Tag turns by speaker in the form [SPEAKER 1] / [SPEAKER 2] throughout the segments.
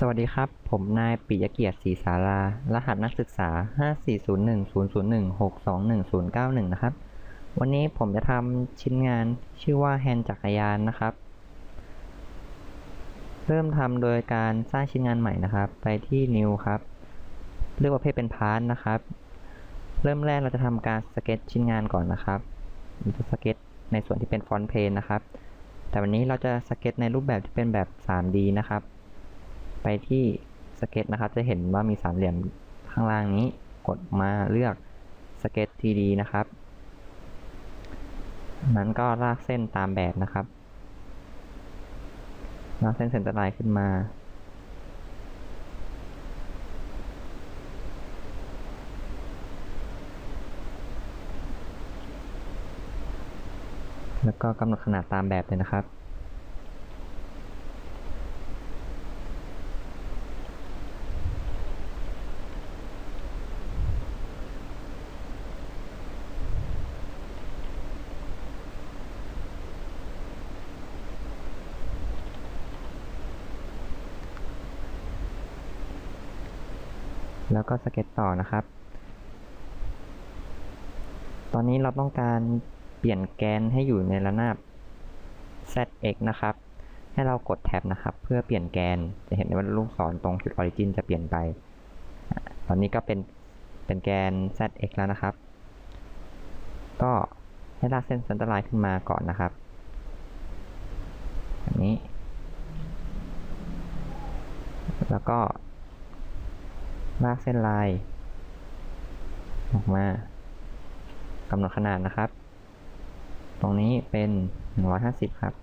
[SPEAKER 1] สวัสดีครับ ผมนายปิยเกียรติศรีสารารหัสนักศึกษา 540100162191 นะครับ วันนี้ผมจะทำชิ้นงานชื่อว่าแฮนด์จักรยานนะครับ เริ่มทำโดยการสร้างชิ้นงานใหม่นะครับ ไปที่ New ครับ เลือกประเภทเป็นพาร์ทนะครับ เริ่มแรกเราจะทำการสเก็ตชิ้นงานก่อนนะครับเราจะสเก็ตในส่วนที่เป็นฟอนต์เพนนะครับ แต่วันนี้เราจะสเก็ตในรูปแบบที่เป็นแบบ 3D นะครับ ไปที่สเก็ตนะครับ จะเห็นว่ามีสามเหลี่ยมข้างล่างนี้ กดมาเลือกสเก็ต 3D นะครับนั้นก็ลากเส้นตามแบบนะครับ ลากเส้นเซนเตอร์ไลน์ขึ้นมา แล้วก็กำหนดขนาดตามแบบเลยนะครับ แล้วก็สเก็ตต่อนะครับ ตอนนี้เราต้องการเปลี่ยนแกนให้อยู่ในระนาบ zx นะครับ ให้เรากดแท็บนะครับ เพื่อเปลี่ยนแกนจะเห็นได้ว่าลูกศรตรงจุดออริจินจะเปลี่ยนไป ตอนนี้ก็เป็นเป็นแกน zx แล้วนะครับ ก็ให้ลากเส้นเซนเตอร์ไลน์ขึ้นมาก่อนนะครับแบบนี้ แล้วก็ ลากเส้นลาย ออกมากำหนดขนาดนะครับ ตรงนี้เป็น 150 ครับ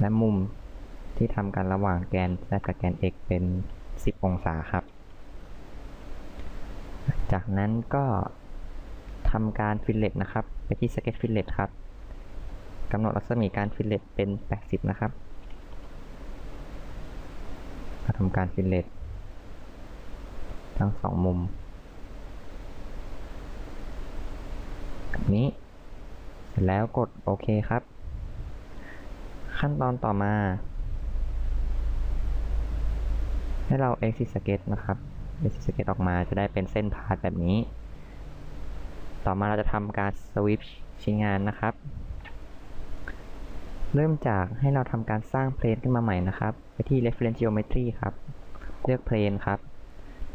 [SPEAKER 1] และมุมที่ทำกันระหว่างแกน z กับแกน x เป็น 10 องศาครับ จากนั้นก็ทำการฟิลเลตนะครับ ไปที่ Sketch Fillet ครับกำหนดรัศมีการฟิลเลตเป็น 80 นะครับมาทำการฟิลเลต ทั้งสองมุมแบบนี้ เสร็จแล้วกดโอเคครับ ขั้นตอนต่อมา ให้เรา exit sketch นะครับ exit sketch ออกมาจะได้เป็นเส้นพาดแบบนี้ ต่อมาเราจะทำการ switch ชิ้นงานนะครับ เริ่มจากให้เราทำการสร้างเพลนขึ้นมาใหม่นะครับ ไปที่ reference geometry ครับ เลือกเพลนครับ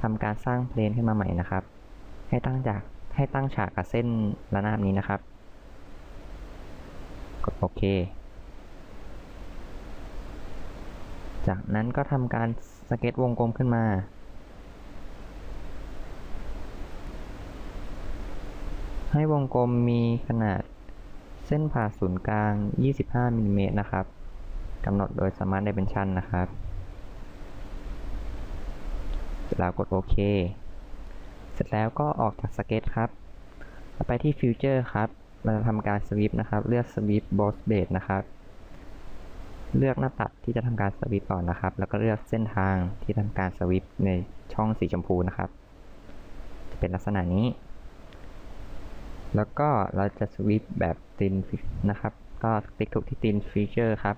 [SPEAKER 1] ทำการสร้างเพลนขึ้นมาใหม่นะครับ ให้ตั้งจากให้ตั้งฉากกับเส้นระนาบนี้นะครับ กดโอเค จากนั้นก็ทำการสเก็ตวงกลมขึ้นมา ให้วงกลมมีขนาดเส้นผ่าศูนย์กลาง 25มิลลิเมตรนะครับกำหนดโดย Smart Dimension นะครับ เสร็จแล้วกดโอเค เสร็จแล้วก็ออกจากสเก็ตครับไปที่ฟิวเจอร์ครับ เราจะทำการสวิปนะครับ เลือกสวิปบอสเบสนะครับ เลือกหน้าปัดที่จะทำการสวิปก่อนนะครับ แล้วก็เลือกเส้นทางที่ทำการสวิปในช่องสีชมพูนะครับ จะเป็นลักษณะนี้ แล้วก็เราจะสวิปแบบตินนะครับ ก็ติ๊กถูกที่ตินฟีเจอร์ครับ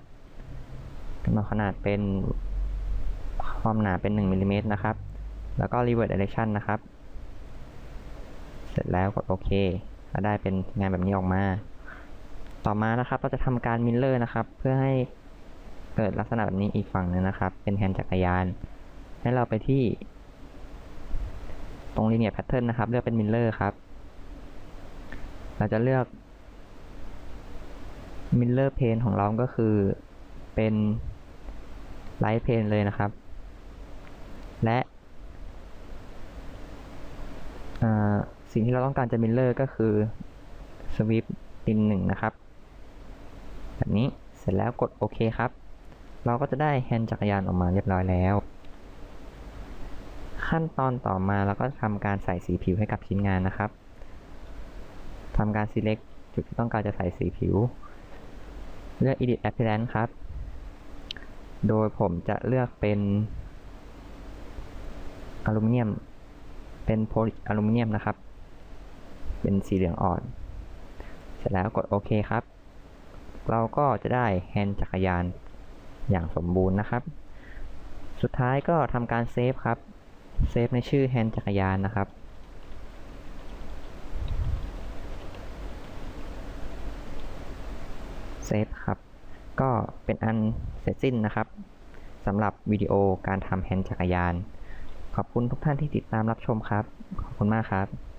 [SPEAKER 1] กำหนดขนาดเป็นความหนาเป็น 1มิลลิเมตรนะครับ แล้วก็ reverse direction นะครับ เสร็จแล้วกดโอเคก็ได้เป็นงานแบบนี้ออกมา ต่อมานะครับเราจะทำการ mirror นะครับ เพื่อให้เกิดลักษณะแบบนี้อีกฝั่งหนึงนะครับ เป็นแฮนด์จักรยาน ให้เราไปที่ ตรง linear pattern นะครับ เลือกเป็น mirror ครับ เราจะเลือก mirror plane ของเราก็คือเป็น light plane เลยนะครับ และ สิ่งที่เราต้องการจะมิลเลอร์ก็คือสวิปตินหนึ่งนะครับ แบบนี้เสร็จแล้วกดโอเคครับ เราก็จะได้แฮนด์จักรยานออกมาเรียบร้อยแล้ว ขั้นตอนต่อมาเราก็ทำการใส่สีผิวให้กับชิ้นงานนะครับทำการ select จุดที่ต้องการจะใส่สีผิว เลือก edit appearance ครับ โดยผมจะเลือกเป็นอลูมิเนียม เป็นโพลิอลูมิเนียมนะครับ เป็นสีเหลืองอ่อน เสร็จแล้วกดโอเคครับ เราก็จะได้แฮนด์จักรยานอย่างสมบูรณ์นะครับ สุดท้ายก็ทำการเซฟครับ เซฟในชื่อแฮนด์จักรยานนะครับเซฟครับ ก็เป็นอันเสร็จสิ้นนะครับสำหรับวิดีโอการทำแฮนด์จักรยาน ขอบคุณทุกท่านที่ติดตามรับชมครับ ขอบคุณมากครับ